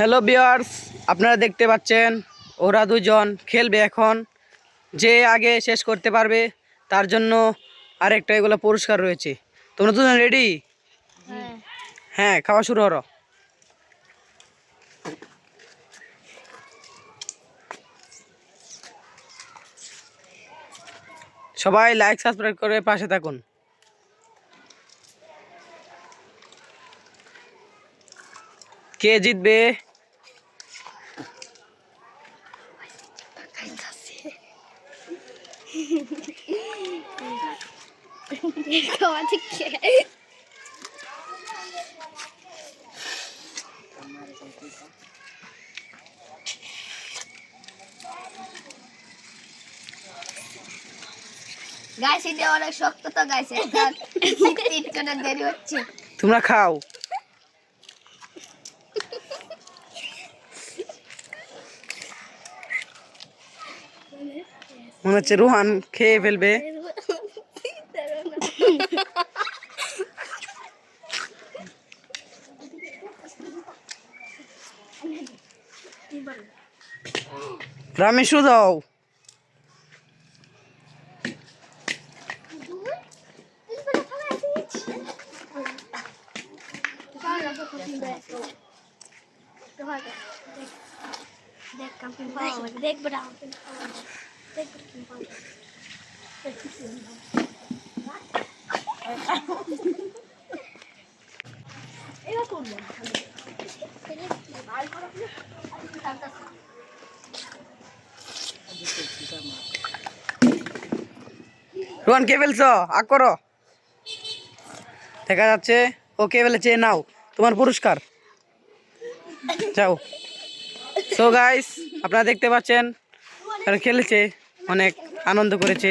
Hello বিয়ার্স আপনারা দেখতে পাচ্ছেন ওরা দুজন খেলবে এখন। যে আগে শেষ করতে পারবে তার জন্য আরেকটা এগুলো পুরস্কার রয়েছে। তোমরা দুজন রেডি হ্যাঁ। হ্যাঁ খাওয়া শুরু করো। সবাই লাইক সাবস্ক্রাইব করে পাশে থাকুন। কে জিতবে? খাওয়া ঠিক গাইস এটা অনেক শক্ত তো তিন করে দেরি হচ্ছে। তোমরা খাও। মনে হচ্ছে রোহান খেয়ে ফেলবে রামেশু দাও দেখ দেখ রোহান, কে ফেলছো? আগ করো। দেখা যাচ্ছে, ও কে ফেলেছে, নাও, তোমার পুরস্কার। যাও। সো গাইস আপনারা দেখতে পাচ্ছেন খেলেছে অনেক আনন্দ করেছে।